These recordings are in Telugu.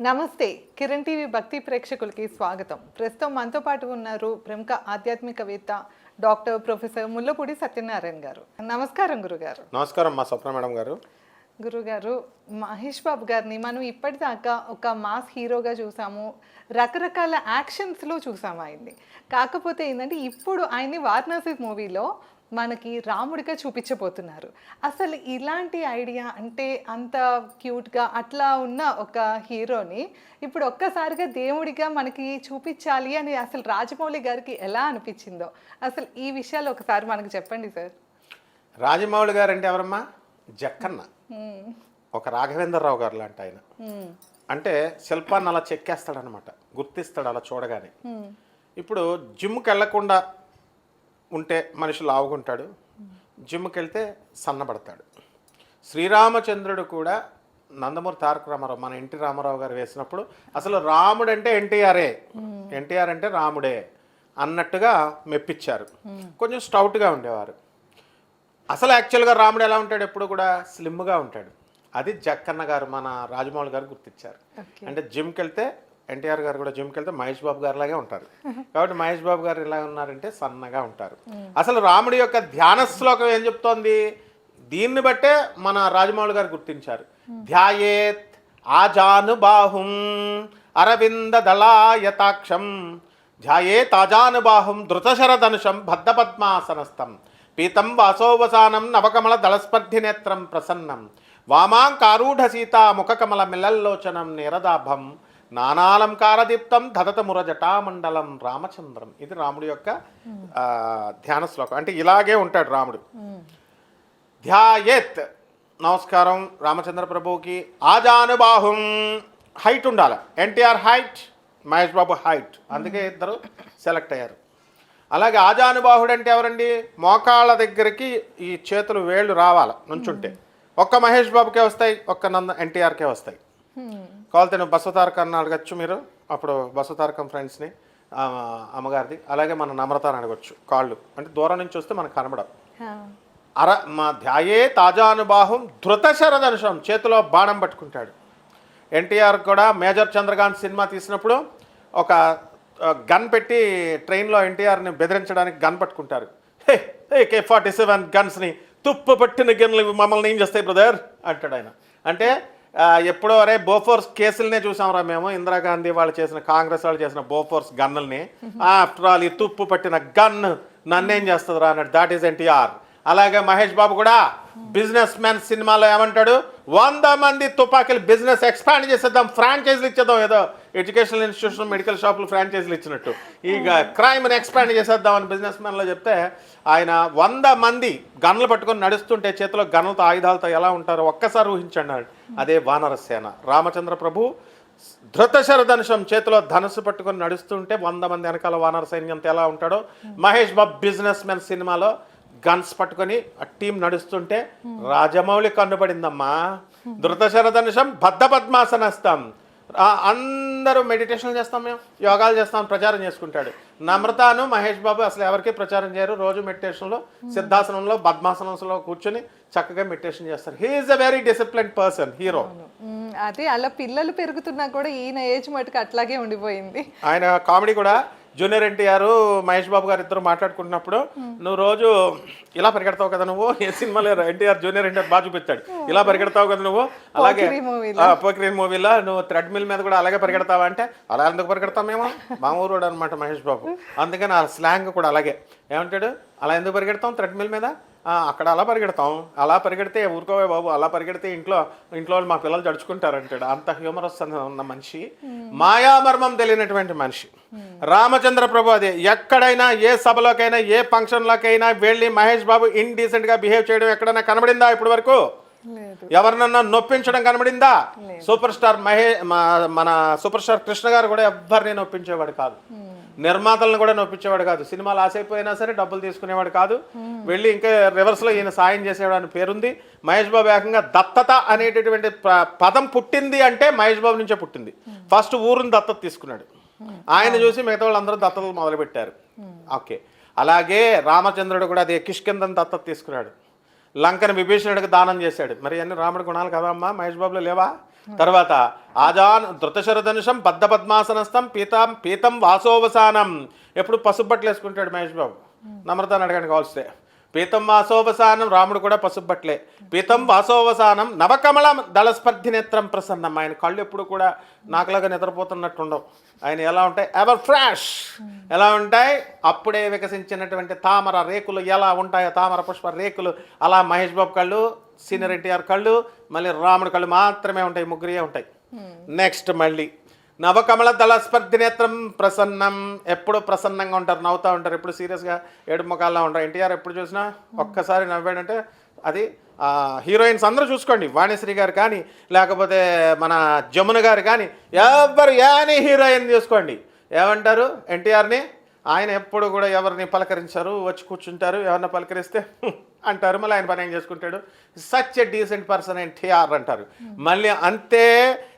నమస్తే కిరణ్ టీవీ భక్తి ప్రేక్షకులకి స్వాగతం. ప్రస్తుతం మనతో పాటు ఉన్నారు ప్రముఖ ఆధ్యాత్మికవేత్త డాక్టర్ ప్రొఫెసర్ ముల్లపూడి సత్యనారాయణ గారు. నమస్కారం గురుగారు. నమస్కారం మా స్వప్న మేడం గారు. గురుగారు మహేష్ బాబు గారిని మనం ఇప్పటిదాకా ఒక మాస్ హీరోగా చూసాము. రకరకాల యాక్షన్స్లో చూసాము ఆయన్ని? కాకపోతే ఏంటంటే ఇప్పుడు ఆయన్ని వారణాసి మూవీలో మనకి రాముడిగా చూపించబోతున్నారు. అసలు ఇలాంటి ఐడియా అంటే అంత క్యూట్గా అట్లా ఉన్న ఒక హీరోని ఇప్పుడు ఒక్కసారిగా దేవుడిగా మనకి చూపించాలి అని అసలు రాజమౌళి గారికి ఎలా అనిపించిందో? అసలు ఈ విషయాలు ఒకసారి మనకు చెప్పండి సార్. రాజమౌళి గారు అంటే ఎవరమ్మా? జక్కన్న. ఒక రాఘవేంద్రరావు గారు లాంటి ఆయన. అంటే శిల్పాన్ని అలా చెక్కేస్తాడనమాట గుర్తిస్తాడు అలా చూడగానే. ఇప్పుడు జిమ్కి వెళ్ళకుండా ఉంటే మనిషి లావుకుంటాడు జిమ్కి వెళ్తే సన్నబడతాడు. శ్రీరామచంద్రుడు కూడా నందమూరి తారక రామారావు మన ఎన్టీ రామారావు గారు వేసినప్పుడు అసలు రాముడు అంటే ఎన్టీఆర్ఏ ఎన్టీఆర్ అంటే రాముడే అన్నట్టుగా మెప్పించారు. కొంచెం స్టౌట్గా ఉండేవారు. అసలు యాక్చువల్గా రాముడు ఎలా ఉంటాడు ఎప్పుడు కూడా స్లిమ్గా ఉంటాడు. అది జక్కన్న గారు మన రాజమౌళి గారు గుర్తించారు అంటే జిమ్కి వెళ్తే ఎన్టీఆర్ గారు కూడా జిమ్కి వెళ్తే మహేష్ బాబు గారు లాగే ఉంటారు. కాబట్టి మహేష్ బాబు గారు ఎలా ఉన్నారంటే సన్నగా ఉంటారు. అసలు రాముడి యొక్క ధ్యాన శ్లోకం ఏం చెప్తోంది? దీన్ని బట్టే మన రాజమౌళి గారు గుర్తించారు. ధ్యాయేత్ ఆజానుబాహుం అరవింద దళాయతాక్షం ధ్యాయేత్ ఆజానుబాహుం ధృతశరధనుషం బద్ధపద్మాసనస్థం పీతం వాసోవసానం నవకమల దళస్పర్ధి నేత్రం ప్రసన్నం వామాంకారూఢ సీతా ముఖకమల మిలల్లోచనం నిరదాభం నానాలంకారదీప్తం ధదతముర జటామండలం రామచంద్రం. ఇది రాముడి యొక్క ఆ, ధ్యాన శ్లోకం. అంటే ఇలాగే ఉంటాడు రాముడు. ధ్యాయేత్. నమస్కారం రామచంద్ర ప్రభువుకి. ఆజానుబాహుం హైట్ ఉండాలి. NTR height Mahesh Babu height. అందుకే ఇద్దరు సెలెక్ట్ అయ్యారు. అలాగే ఆజానుబాహుడు అంటే ఎవరండి? మోకాళ్ళ దగ్గరికి ఈ చేతులు వేళ్ళు రావాలి నుంచుంటే. ఒక్క మహేష్ బాబుకే వస్తాయి ఒక్క నంద ఎన్టీఆర్కే వస్తాయి. కావాలితే నువ్వు బసవతారకాన్ని అడగచ్చు మీరు. అప్పుడు బసవతారకం ఫ్రెండ్స్ని అమ్మగారిది. అలాగే మన నమ్రతాన్ని అడగచ్చు కాళ్ళు. అంటే దూరం నుంచి వస్తే మనకు కనబడవు. అర మా ధ్యాయే తాజానుబాహం ధృతశరధనుషం చేతిలో బాణం పట్టుకుంటాడు. ఎన్టీఆర్ కూడా మేజర్ చంద్రకాంత్ సినిమా తీసినప్పుడు ఒక గన్ పెట్టి ట్రైన్లో ఎన్టీఆర్ని బెదిరించడానికి గన్ పట్టుకుంటారు. హే కే ఫార్టీ సెవెన్ గన్స్ని తుప్పు పట్టిన గన్లు మమ్మల్ని ఏం చేస్తాయి బ్రదర్? అంటాడు ఆయన. అంటే ఎప్పుడో అరే బోఫోర్స్ కేసులనే చూసాంరా మేము. ఇందిరాగాంధీ వాళ్ళు చేసిన కాంగ్రెస్ వాళ్ళు చేసిన బోఫోర్స్ గన్నుల్ని. ఆఫ్టర్ ఆల్ ఈ తుప్పు పట్టిన గన్ నన్నేం చేస్తుందిరా అన్నాడు. దాట్ ఈస్ ఎన్టీఆర్ అలాగే మహేష్ బాబు కూడా బిజినెస్ మ్యాన్ సినిమాలో ఏమంటాడు? వంద మంది తుపాకీలు బిజినెస్ ఎక్స్పాండ్ చేసేద్దాం ఫ్రాంచైజీలు ఇచ్చేద్దాం ఏదో ఎడ్యుకేషనల్ ఇన్స్టిట్యూషన్ మెడికల్ షాపులు ఫ్రాంచైజీలు ఇచ్చినట్టు. ఇక క్రైమ్ని ఎక్స్పాండ్ చేసేద్దామని బిజినెస్ మ్యాన్లో చెప్తే ఆయన వంద మంది గన్నులు పట్టుకొని నడుస్తుంటే చేతిలో గన్నులతో ఆయుధాలతో ఎలా ఉంటారో ఒక్కసారి ఊహించండి అదే వానరసేన రామచంద్ర ప్రభు ధృతశరధనుషం చేతిలో ధనుసు పట్టుకొని నడుస్తుంటే వంద మంది వెనకాల వానర సైన్యంతో ఎలా ఉంటాడో? మహేష్ బాబు బిజినెస్ మ్యాన్ సినిమాలో గన్స్ పట్టుకొని ఆ టీం నడుస్తుంటే రాజమౌళి కన్నుపడిందమ్మా ధృతశరధనుషం బద్ధ పద్మాసనస్తాం. అందరూ మెడిటేషన్ చేస్తాం మేము యోగాలు చేస్తాం ప్రచారం చేసుకుంటాడు. నమ్రతాను మహేష్ బాబు అసలు ఎవరికి ప్రచారం చేయరు. రోజు మెడిటేషన్లో సిద్ధాసనంలో పద్మాసనంలో కూర్చొని చక్కగా మెడిటేషన్ చేస్తారు. He's a very discipline person hero. అదే అలా పిల్లలు పెరుగుతున్నా కూడా ఈయన ఏజ్ మటుకు అట్లాగే ఉండిపోయింది. ఆయన కామెడీ కూడా జూనియర్ ఎన్టీఆర్ మహేష్ బాబు గారు ఇద్దరు మాట్లాడుకుంటున్నప్పుడు నువ్వు రోజు ఇలా పరిగెడతావు కదా నువ్వు? ఏ సినిమాలో ఎన్టీఆర్ జూనియర్ ఎన్టీఆర్ బాగా చూపించాడు. ఇలా పరిగెడతావు కదా నువ్వు? అలాగే పోకిరి మూవీలో. నువ్వు థ్రెడ్ మిల్ మీద కూడా అలాగే పరిగెడతావా అంటే అలా ఎందుకు పరిగెడతాం మేము? మా ఊరోడు అనమాట మహేష్ బాబు. అందుకని ఆ స్లాంగ్ కూడా అలాగే. ఏమంటాడు? అలా ఎందుకు పరిగెడతాం థ్రెడ్ మిల్ మీద? "ఆ, అక్కడ అలా పరిగెడతాం. అలా పరిగెడితే ఊరుకోవే బాబు అలా పరిగెడితే ఇంట్లో ఇంట్లో వాళ్ళు మా పిల్లలు తడుచుకుంటారు అంటాడు. అంత హ్యూమరస్ ఉన్న మనిషి. మాయామర్మం తెలియనటువంటి మనిషి. రామచంద్ర ప్రభు అదే. ఎక్కడైనా ఏ సభలోకైనా ఏ ఫంక్షన్లోకైనా వెళ్ళి మహేష్ బాబు ఇండీసెంట్గా బిహేవ్ చేయడం ఎక్కడైనా కనబడిందా ఇప్పటి వరకు? ఎవరినన్నా నొప్పించడం కనబడిందా? సూపర్ స్టార్ మహే మన సూపర్ స్టార్ కృష్ణ గారు కూడా ఎవరిని నొప్పించేవాడు కాదు. నిర్మాతలను కూడా నొప్పించేవాడు కాదు. సినిమాలు ఆసైపోయినా సరే డబ్బులు తీసుకునేవాడు కాదు. వెళ్ళి ఇంకా రివర్స్లో ఈయన సాయం చేసేవాడు అని పేరుంది. మహేష్ బాబు ఏకంగా దత్తత అనేటటువంటి ప- పదం పుట్టింది అంటే మహేష్ బాబు నుంచే పుట్టింది. ఫస్ట్ ఊరుని దత్తత తీసుకున్నాడు. ఆయన చూసి మిగతా వాళ్ళందరూ దత్తతలు మొదలుపెట్టారు. ఓకే. అలాగే రామచంద్రుడు కూడా అదే కిష్కిందని దత్తత తీసుకున్నాడు. లంకను విభీషణుడికి దానం చేశాడు. మరి అన్ని రాముడి గుణాలు కదమ్మా మహేష్ బాబులో లేవా? తర్వాత ఆజాన్ ధృతశరధనుషం బద్ధ పద్మాసనస్థం పీతం పీతం వాసోవసానం. ఎప్పుడు పసుపుబట్టలు వేసుకుంటాడు మహేష్ బాబు. నమ్రతాన్ని అడగండి కావాల్స్తే పీతం వాసోవసానం రాముడు కూడా పసుపు పీతం వాసోవసానం నవకమల దళస్పర్ధి నేత్రం ప్రసన్నం. ఆయన కళ్ళు ఎప్పుడు కూడా నాకులాగా నిద్రపోతున్నట్టు ఉండవు ఆయన ఎలా ఉంటాయి? ఎవర్ ఫ్రెష్ ఎలా ఉంటాయి? అప్పుడే వికసించినటువంటి తామర రేకులు ఎలా ఉంటాయో తామర పుష్ప రేకులు. అలా మహేష్ బాబు కళ్ళు సీనియర్ ఎన్టీఆర్ కళ్ళు మళ్ళీ రాముడి కళ్ళు మాత్రమే ఉంటాయి ముగ్గురే ఉంటాయి. నెక్స్ట్ మళ్ళీ. నవకమల దళ స్పర్ధి నేత్రం ప్రసన్నం. ఎప్పుడు ప్రసన్నంగా ఉంటారు నవ్వుతూ ఉంటారు. ఎప్పుడు సీరియస్గా ఏడు ముఖాల్లో ఉంటారు. ఎన్టీఆర్ ఎప్పుడు చూసినా ఒక్కసారి నవ్వాడంటే అది హీరోయిన్స్ అందరూ చూసుకోండి. వాణిశ్రీ గారు కానీ లేకపోతే మన జమున గారు కానీ ఎవరు యాని హీరోయిన్ చూసుకోండి. ఏమంటారు? ఎన్టీఆర్ని ఆయన ఎప్పుడు కూడా ఎవరిని పలకరించారు వచ్చి కూర్చుంటారు ఎవరిని పలకరిస్తే అంటారు. మళ్ళీ ఆయన పని ఏం చేసుకుంటాడు? Such a decent person NTR అంటారు. మళ్ళీ అంతే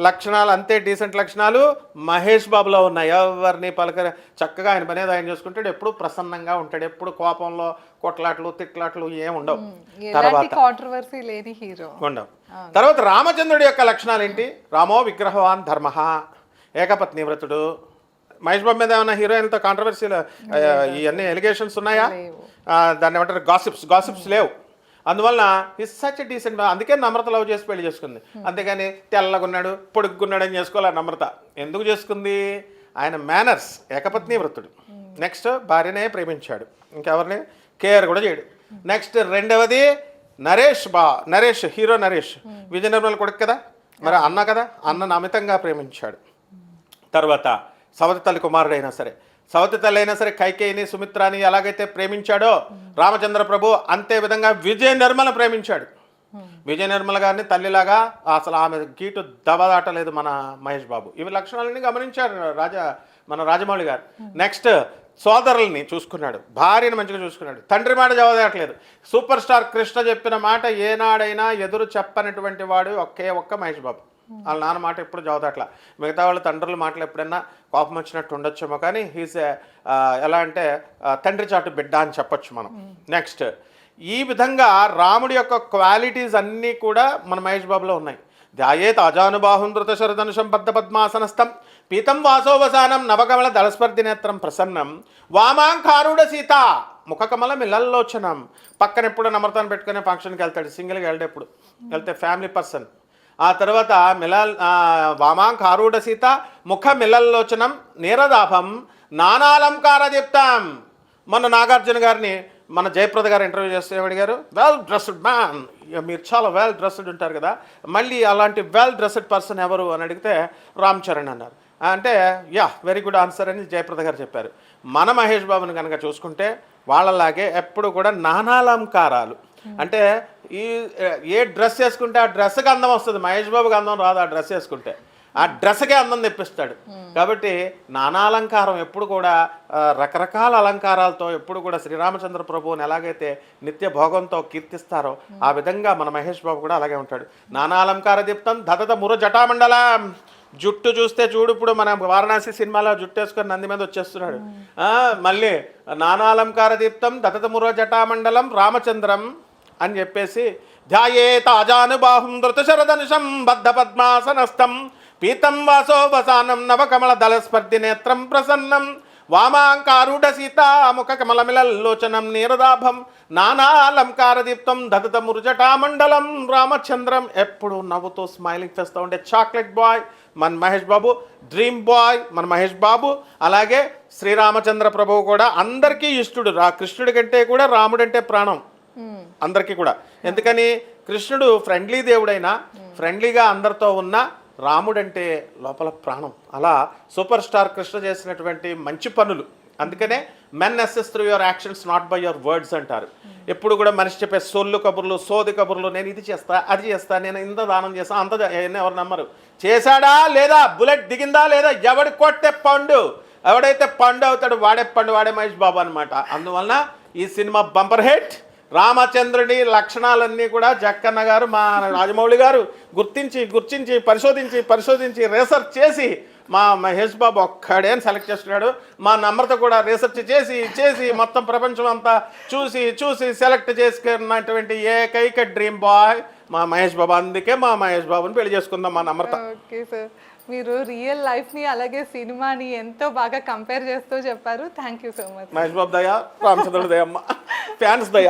లక్షణాలు అంతే డీసెంట్ లక్షణాలు మహేష్ బాబులో ఉన్నాయి. ఎవరిని పలకరి చక్కగా ఆయన పనేది ఆయన చేసుకుంటాడు. ఎప్పుడు ప్రసన్నంగా ఉంటాడు. ఎప్పుడు కోపంలో కొట్లాట్లు తిట్లాట్లు ఏం ఉండవు. తర్వాత కాంట్రవర్సీ లేని హీరో. ఉండవు. తర్వాత రామచంద్రుడి యొక్క లక్షణాలు ఏంటి రామో విగ్రహవాన్ ధర్మ. ఏకపత్ని వ్రతుడు. మహేష్ బాబు మీద ఏమైనా హీరోయిన్లతో కాంట్రవర్సీలు ఇవన్నీ ఎలిగేషన్స్ ఉన్నాయా? దాన్ని ఏమంటారు? గాసిప్స్ గాసిప్స్ లేవు. అందువలన ఇస్ సచ్ డీసెంట్ అందుకే నమ్రత లవ్ చేసి పెళ్ళి చేసుకుంది. అంతేగాని తెల్లగున్నాడు పొడుగున్నాడు అని చేసుకోవాలి నమ్రత. ఎందుకు చేసుకుంది? ఆయన మేనర్స్ ఏకపత్ని వ్రతుడు నెక్స్ట్ భార్యనే ప్రేమించాడు. ఇంకెవరిని? కేర్ కూడా చేయడు. నెక్స్ట్ రెండవది నరేష్ బా నరేష్ హీరో నరేష్. విజయ నిర్మల్ కొడుకు కదా? మరి అన్న కదా? అన్నను అమితంగా ప్రేమించాడు. తర్వాత సవతి తల్లి కుమారుడైనా సరే. సవతి తల్లి అయినా సరే కైకేయిని సుమిత్రాని ఎలాగైతే ప్రేమించాడో రామచంద్ర ప్రభు అంతే విధంగా విజయ నిర్మల ప్రేమించాడు. విజయ నిర్మల గారిని తల్లిలాగా అసలు ఆమె గీటు దబదాటలేదు మన మహేష్ బాబు. ఇవి లక్షణాలన్నీ గమనించారు రాజా మన రాజమౌళి గారు. నెక్స్ట్ సోదరుల్ని చూసుకున్నాడు. భార్యను మంచిగా చూసుకున్నాడు. తండ్రి మాట జవదాటలేదు సూపర్ స్టార్ కృష్ణ చెప్పిన మాట ఏనాడైనా ఎదురు చెప్పనటువంటి వాడు ఒకే ఒక్క మహేష్ బాబు. వాళ్ళ నాన్న మాట ఎప్పుడు చదువుతాట్లా మిగతా వాళ్ళ తండ్రుల మాటలు ఎప్పుడైనా కోపం వచ్చినట్టు ఉండొచ్చేమో కానీ హీస్ ఎలా అంటే తండ్రి చాటు బిడ్డ అని చెప్పొచ్చు మనం. నెక్స్ట్ ఈ విధంగా రాముడి యొక్క క్వాలిటీస్ అన్నీ కూడా మన మహేష్ బాబులో ఉన్నాయి. ధ్యాయేత్ అజానుబాహుం ధృత బద్ధ పద్మాసనస్థం. పీతం వాసోవసానం నవకమల దళస్పర్ధి నేత్రం ప్రసన్నం. వామాంకారుడ సీత ముఖకమల మిల్లల్లోచనం పక్కన ఎప్పుడు నమ్రతను పెట్టుకునే ఫంక్షన్కి వెళ్తాడు. సింగిల్గా వెళ్ళేప్పుడు ఎప్పుడు? వెళ్తే ఫ్యామిలీ పర్సన్ ఆ తర్వాత మిలల్ వామాంకారూఢ సీత ముఖ మిలల్లోచనం నీరదాభం నానాలంకార చెప్తాం మొన్న నాగార్జున గారిని మన జయప్రద గారు ఇంటర్వ్యూ చేస్తే అడిగారు? వెల్ డ్రెస్డ్ మ్యాన్ మీరు చాలా వెల్ డ్రెస్డ్ ఉంటారు కదా. మళ్ళీ అలాంటి వెల్ డ్రెస్డ్ పర్సన్ ఎవరు అని అడిగితే రామ్ చరణ్ అన్నారు. అంటే యా వెరీ గుడ్ ఆన్సర్ అని జయప్రద గారు చెప్పారు. మన మహేష్ బాబుని కనుక చూసుకుంటే వాళ్ళలాగే ఎప్పుడు కూడా నానాలంకారాలు అంటే ఈ ఏ డ్రెస్ వేసుకుంటే ఆ డ్రెస్కి అందం వస్తుంది. మహేష్ బాబుకి అందం రాదు ఆ డ్రెస్ వేసుకుంటే. ఆ డ్రెస్కే అందం తెప్పిస్తాడు. కాబట్టి నానాలంకారం ఎప్పుడు కూడా రకరకాల అలంకారాలతో ఎప్పుడు కూడా శ్రీరామచంద్ర ప్రభువుని ఎలాగైతే నిత్య భోగంతో కీర్తిస్తారో ఆ విధంగా మన మహేష్ బాబు కూడా అలాగే ఉంటాడు. నానాలంకార దీప్తం దదత ముర జటామండలం. జుట్టు చూస్తే చూడు ఇప్పుడు మన వారణాసి సినిమాలో జుట్టు వేసుకొని నంది మీద వచ్చేస్తున్నాడు. మళ్ళీ నానాలంకార దీప్తం దతత ముర జటామండలం రామచంద్రం. అని చెప్పేసి ధ్యాయేత అజానుబాహుం ధృతశరధనుషం బద్ధ పద్మాసనస్థం పీతం వాసో వసానం నవకమల దళస్పర్ధి నేత్రం ప్రసన్నం వామాంకారుడ సీతాముఖ కమలమిలల్లోచనం నీరదాభం నానాలంకార దీప్తం దదత మురుజటామండలం రామచంద్రం ఎప్పుడు నవ్వుతూ స్మైలింగ్ చేస్తూ ఉండే చాక్లెట్ బాయ్ మన మహేష్ బాబు డ్రీమ్ బాయ్ మన మహేష్ బాబు అలాగే శ్రీరామచంద్ర ప్రభువు కూడా అందరికీ ఇష్టడు రా కృష్ణుడి కంటే కూడా రాముడంటే ప్రాణం. అందరికీ కూడా. ఎందుకని? కృష్ణుడు ఫ్రెండ్లీ దేవుడైనా ఫ్రెండ్లీగా అందరితో ఉన్న రాముడంటే లోపల ప్రాణం. అలా సూపర్ స్టార్ కృష్ణ చేసినటువంటి మంచి పనులు. అందుకనే men assess through your actions not by your words అంటారు. ఎప్పుడు కూడా మనిషి చెప్పే సొల్లు కబుర్లు సోది కబుర్లు నేను ఇది చేస్తా అది చేస్తా నేను ఇంత దానం చేస్తా అంత ఎవరు నమ్మరు. చేశాడా లేదా? బుల్లెట్ దిగిందా లేదా? ఎవడు కొట్టే పండు? ఎవడైతే పండు అవుతాడు వాడే పండు వాడే మహేష్ బాబు అనమాట అందువలన ఈ సినిమా బంపర్ హెట్. రామచంద్రుడి లక్షణాలన్నీ కూడా జక్కన్న గారు మా రాజమౌళి గారు గుర్తించి గుర్తించి పరిశోధించి పరిశోధించి రీసెర్చ్ చేసి మా మహేష్ బాబు ఒక్కడే అని సెలెక్ట్ చేస్తున్నాడు. మా నమ్రత కూడా రీసెర్చ్ చేసి చేసి మొత్తం ప్రపంచం అంతా చూసి చూసి సెలెక్ట్ చేసుకున్నటువంటి ఏకైక డ్రీమ్ బాయ్ మా మహేష్ బాబు. అందుకే మా మహేష్ బాబుని పెళ్ళి చేసుకుందాం మా నమ్రత ఓకే సార్. మీరు రియల్ లైఫ్ని అలాగే సినిమాని ఎంతో బాగా కంపేర్ చేస్తూ చెప్పారు. Thank you so much Mahesh Babu దయ రామచంద్రుడు దయమ్మ ఫ్యాన్స్ దయ.